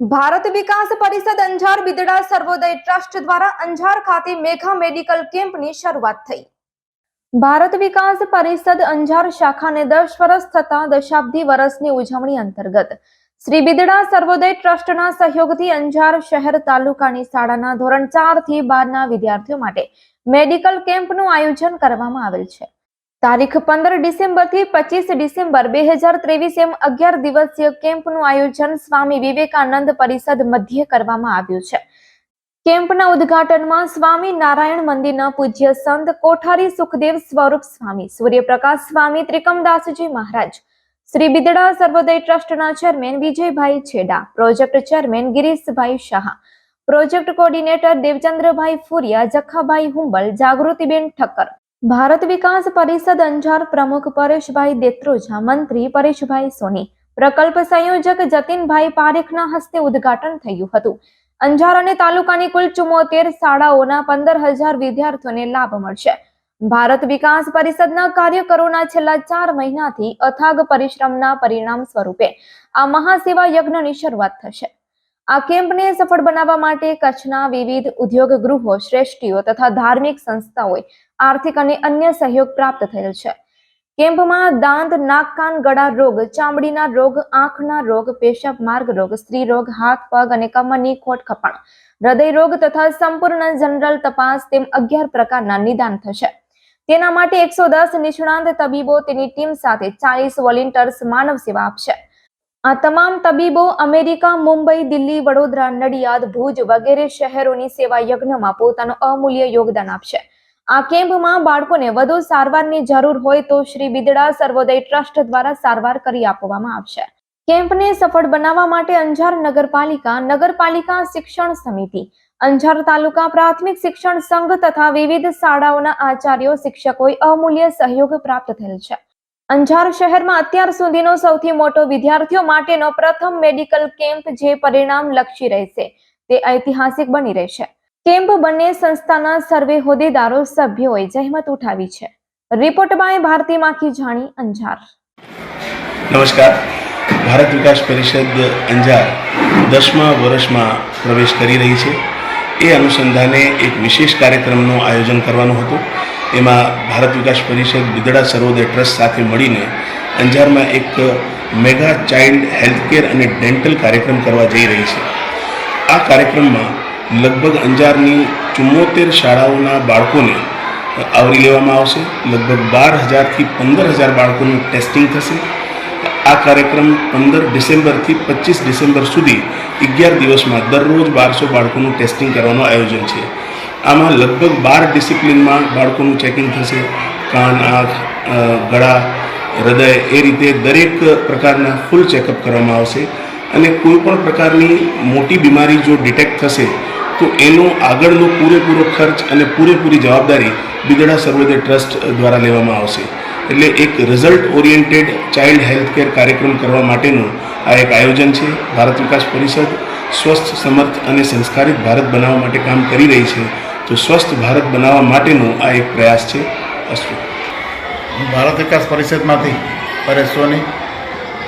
ભારત વિકાસ પરિષદ અંજાર બિદડા સર્વોદય trust દ્વારા અંજાર ખાતે મેઘા medical કેમ્પની શરૂઆત થઈ. ભારત વિકાસ પરિષદ અંજાર શાખાને દસ વર્ષ થતા દશાબ્દી વર્ષની ઉજવણી અંતર્ગત શ્રી બિદડા સર્વોદય ટ્રસ્ટના સહયોગથી અંજાર શહેર તાલુકાની શાળાના ધોરણ ચારથી બારના વિદ્યાર્થીઓ માટે મેડિકલ કેમ્પનું આયોજન કરવામાં આવેલ છે. તારીખ પંદર ડિસેમ્બરથી પચીસ ડિસેમ્બર બે હજાર ત્રેવીસ એમ અગિયાર દિવસીય કેમ્પનું આયોજન સ્વામી વિવેકાનંદ પરિષદ મધ્યે કરવામાં આવ્યું છે. કેમ્પના ઉદ્ઘાટનમાં સ્વામી નારાયણ મંદિરના પૂજ્ય સંત કોઠારી સુખદેવ સ્વરૂપ સ્વામી, સૂર્યપ્રકાશ સ્વામી, ત્રિકમદાસજી મહારાજ, શ્રી બિદડા સર્વોદય ટ્રસ્ટના chairman Vijaybhai Chheda, project chairman Girishbhai Shah, project coordinator Devchandrabhai Furia, Jakhabhai Humbal, Jagrutiben Thakkar Bharat Vikas Parishad Anjar પ્રમુખ પરેશભાઈ દેત્રોજા, મંત્રી પરેશભાઈ સોની, પ્રકલ્પ સંયોજક જતીનભાઈ પારેખના હસ્તે ઉદ્ઘાટન થયું હતું. અંજાર અને તાલુકાની કુલ ચુમ્મોતેર શાળાઓના પંદર હજાર વિદ્યાર્થીઓને લાભ મળશે. ભારત વિકાસ પરિષદના કાર્યકરોના છેલ્લા ચાર મહિનાથી અથાગ પરિશ્રમના પરિણામ સ્વરૂપે આ મહાસેવા યજ્ઞની શરૂઆત થશે. આ કેમ્પને સફળ બનાવવા માટે કચ્છના વિવિધ ઉદ્યોગ ગૃહો શ્રેષ્ઠીઓ તથા ધાર્મિક સંસ્થાઓએ આર્થિક અને અન્ય સહયોગ પ્રાપ્ત થયેલ છે. કેમ્પમાં દાંત, નાક, કાન, ગળા રોગ, ચામડીના રોગ, આંખના રોગ, પેશાબ માર્ગ રોગ, સ્ત્રી રોગ, હાથ, પગ અને કમરની ખોટ ખપાણ, હૃદય રોગ તથા સંપૂર્ણ જનરલ તપાસ તેમ અગિયાર પ્રકારના નિદાન થશે. તેના માટે એકસો દસ નિષ્ણાંત તબીબો તેની ટીમ સાથે ચાલીસ વોલેન્ટિયર્સ માનવ સેવા આપશે. આ તમામ તબીબો અમેરિકા, મુંબઈ, દિલ્હી, વડોદરા, નડિયાદ, ભુજ વગેરે શહેરોની સેવા યજ્ઞમાં પોતાનું અમૂલ્ય યોગદાન આપશે. આ કેમ્પમાં બાળકોને વધુ સારવારની જરૂર હોય તો શ્રી બિદડા સર્વોદય ટ્રસ્ટ દ્વારા સારવાર કરી આપવામાં આવશે. કેમ્પને સફળ બનાવવા માટે અંજાર નગરપાલિકા નગરપાલિકા શિક્ષણ સમિતિ, અંજાર તાલુકા પ્રાથમિક શિક્ષણ સંઘ તથા વિવિધ શાળાઓના આચાર્યો, શિક્ષકોએ અમૂલ્ય સહયોગ પ્રાપ્ત થયેલ છે. અંજાર શહેરમાં અત્યાર સુધીનો સૌથી મોટો વિદ્યાર્થીઓ માટેનો પ્રથમ મેડિકલ કેમ્પ જે પરિણામ લક્ષી રહેશે, તે ઐતિહાસિક બની રહેશે. કેમ્પ બંને સંસ્થાના સર્વે હોદ્દેદારો સભ્યોએ જહેમત ઉઠાવી છે. રિપોર્ટ બાય ભારતી માખી જાણી, અંજાર. નમસ્કાર. ભારત વિકાસ પરિષદ અંજાર દસમા વર્ષમાં પ્રવેશ કરી રહી છે. એ અનુસંધાને એક વિશેષ કાર્યક્રમનું આયોજન કરવાનું હતું. એમાં ભારત વિકાસ પરિષદ, બિદડા સર્વોદય ટ્રસ્ટ સાથે મળીને અંજારમાં એક મેગા ચાઇલ્ડ હેલ્થકેર અને ડેન્ટલ કાર્યક્રમ કરવા જઈ રહી છે. આ કાર્યક્રમમાં લગભગ અંજારની ચુમ્મોતેર શાળાઓના બાળકોને આવરી લેવામાં આવશે. લગભગ બાર હજારથી પંદર હજાર બાળકોનું ટેસ્ટિંગ થશે. આ કાર્યક્રમ પંદર ડિસેમ્બરથી પચીસ ડિસેમ્બર સુધી અગિયાર દિવસમાં દરરોજ બારસો બાળકોનું ટેસ્ટિંગ કરવાનું આયોજન છે. આમાં લગભગ બાર ડિસિપ્લિનમાં બાળકોનું ચેકિંગ થશે. કાન, આંખ ગળા, હૃદય એ રીતે દરેક પ્રકારના ફૂલ ચેકઅપ કરવામાં આવશે. અને કોઈ પણ પ્રકારની મોટી બીમારી જો ડિટેક્ટ થશે, તો એનો આગળનો પૂરેપૂરો ખર્ચ અને પૂરેપૂરી જવાબદારી બિદડા સર્વોદય ટ્રસ્ટ દ્વારા લેવામાં આવશે. એટલે એક result oriented child health care કાર્યક્રમ કરવા માટેનું આ એક આયોજન છે. ભારત વિકાસ પરિષદ સ્વસ્થ, સમર્થ અને સંસ્કારિત ભારત બનાવવા માટે કામ કરી રહી છે. તો સ્વસ્થ ભારત બનાવવા માટેનો આ એક પ્રયાસ છે અસ્તુ હું ભારત વિકાસ પરિષદમાંથી પરેશ સોની,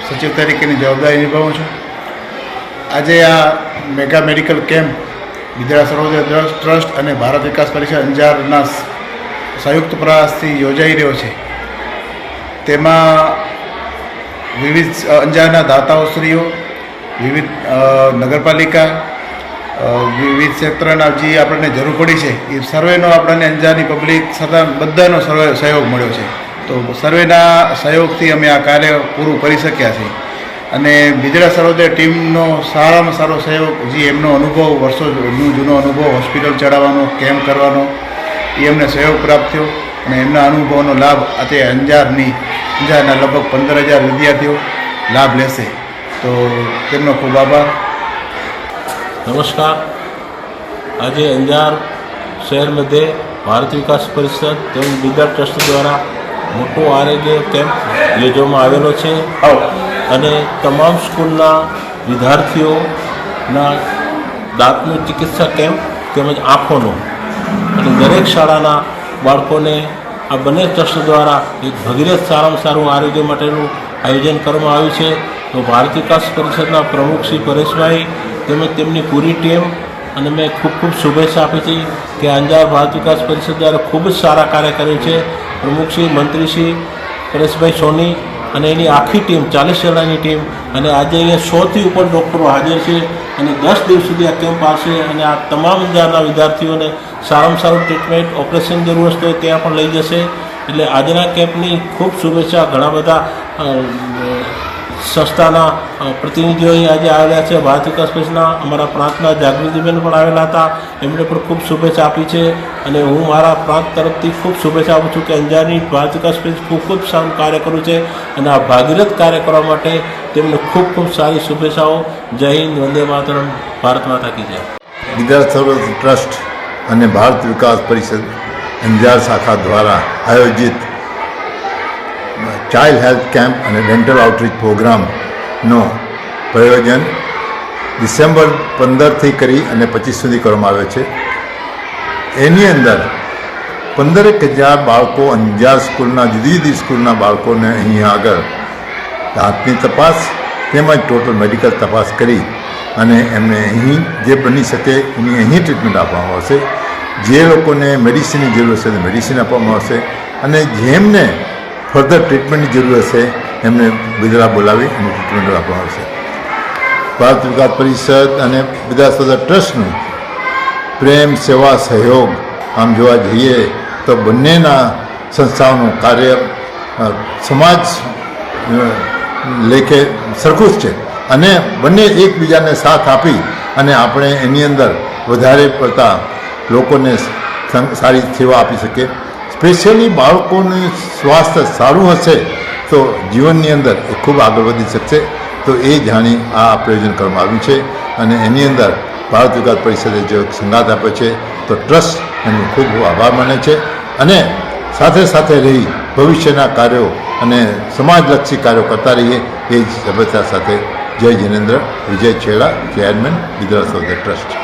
સચિવ તરીકેની જવાબદારી નિભાવું છું. આજે આ mega medical camp Bidada Sarvodaya trust અને ભારત વિકાસ પરિષદ અંજારના સંયુક્ત પ્રયાસથી યોજાઈ રહ્યો છે. તેમાં વિવિધ અંજારના દાતાઓશ્રીઓ વિવિધ નગરપાલિકા વિવિધ ક્ષેત્રના જે આપણને જરૂર પડી છે, એ સર્વેનો આપણને અંજારની પબ્લિક સદા બધાનો સર્વે સહયોગ મળ્યો છે. તો સર્વેના સહયોગથી અમે આ કાર્ય પૂરું કરી શક્યા છીએ. અને બિદડા સર્વોદય ટીમનો સારામાં સારો સહયોગ, જે એમનો અનુભવ, વર્ષો જૂનો અનુભવ, હોસ્પિટલ ચડાવવાનો, કેમ્પ કરવાનો, એ અમને સહયોગ પ્રાપ્ત થયો. અને એમના અનુભવનો લાભ આજે અંજારની, અંજારના લગભગ પંદર હજાર વિદ્યાર્થીઓ લાભ લેશે. તો તેમનો ખૂબ આભાર. નમસ્કાર. આજે અંજાર શહેર મધ્યે ભારત વિકાસ પરિષદ તેમજ બીજા ટ્રસ્ટ દ્વારા મોટો આરોગ્ય કેમ્પ યોજવામાં આવેલો છે અને તમામ સ્કૂલના વિદ્યાર્થીઓના દાંતનું ચિકિત્સા કેમ્પ તેમજ આંખોનો અને દરેક શાળાના બાળકોને આ બંને ટ્રસ્ટ દ્વારા એક ભગીરથ સારામાં સારું આરોગ્ય માટેનું આયોજન કરવામાં આવ્યું છે. તો ભારત વિકાસ પરિષદના પ્રમુખ શ્રી પરેશભાઈ, તેમજ તેમની પૂરી ટીમ, અને મેં ખૂબ ખૂબ શુભેચ્છા આપી હતી કે અંજાર ભારત વિકાસ પરિષદ દ્વારા ખૂબ જ સારા કાર્ય કર્યું છે. પ્રમુખશ્રી મંત્રીશ્રી પરેશભાઈ સોની અને એની આખી ટીમ, ચાલીસ જણાની ટીમ, અને આજે અહીંયા સોથી ઉપર ડૉક્ટરો હાજર છે અને દસ દિવસ સુધી આ કેમ્પ આવશે અને આ તમામ અંજારના વિદ્યાર્થીઓને સારામાં સારું ટ્રીટમેન્ટ, ઓપરેશન જરૂર હશે ત્યાં પણ લઈ જશે. એટલે આજના કેમ્પની ખૂબ શુભેચ્છા ઘણા બધા સંસ્થાના પ્રતિનિધિઓ અહીં આજે આવેલા છે. ભારત વિકાસ પરિષદના અમારા પ્રાંતના જાગૃતિબેન પણ આવેલા હતા. એમણે પણ ખૂબ શુભેચ્છા આપી છે. અને હું મારા પ્રાંત તરફથી ખૂબ શુભેચ્છા આપું છું કે અંજારની ભારત વિકાસ પરિષદ ખૂબ ખૂબ સારું કાર્ય કર્યું છે અને આ ભાગીરથ કાર્ય કરવા માટે તેમને ખૂબ ખૂબ સારી શુભેચ્છાઓ. જય હિન્દ, વંદે માતરમ, ભારત માતા કી જય. વિદ્યાર્થીઓ ટ્રસ્ટ અને ભારત વિકાસ પરિષદ અંજાર શાખા દ્વારા આયોજિત ચાઇલ્ડ હેલ્થ કેમ્પ અને ડેન્ટલ આઉટરીચ પ્રોગ્રામનો પ્રયોજન ડિસેમ્બર પંદરથી કરી અને પચીસ સુધી કરવામાં આવ્યો છે. એની અંદર પંદરેક હજાર બાળકો અંજાર સ્કૂલના, જુદી જુદી સ્કૂલના બાળકોને અહીં આગળ દાંતની તપાસ તેમજ ટોટલ મેડિકલ તપાસ કરી અને એમને અહીં જે બની શકે એની અહીં ટ્રીટમેન્ટ આપવામાં આવશે. જે લોકોને મેડિસિનની જરૂર હશે મેડિસિન આપવામાં આવશે અને જેમને ફર્ધર ટ્રીટમેન્ટની જરૂર હશે, એમને બિદડા બોલાવી અને ટ્રીટમેન્ટ આપવામાં આવશે. ભારત વિકાસ પરિષદ અને વિદ્યાસદા ટ્રસ્ટનું પ્રેમ, સેવા, સહયોગ આમ જોવા જઈએ તો બંનેના સંસ્થાઓનું કાર્ય સમાજ લેખે સરખું જ છે. અને બંને એકબીજાને સાથ આપી અને આપણે એની અંદર વધારે પડતા લોકોને સારી સેવા આપી શકીએ. સ્પેશિયલી બાળકોનું સ્વાસ્થ્ય સારું હશે તો જીવનની અંદર એ ખૂબ આગળ વધી શકશે. તો એ જાણી આ પ્રયોજન કરવામાં આવ્યું છે અને એની અંદર ભારત વિકાસ પરિષદે જે સંગાત આપ્યો છે તો ટ્રસ્ટ એમનો ખૂબ આભાર માને છે અને સાથે સાથે રહી ભવિષ્યના કાર્યો અને સમાજલક્ષી કાર્યો કરતા રહીએ એ જ સભ્યતા સાથે જય જિનેન્દ્ર, Vijay Chheda, chairman Gujarat the trust.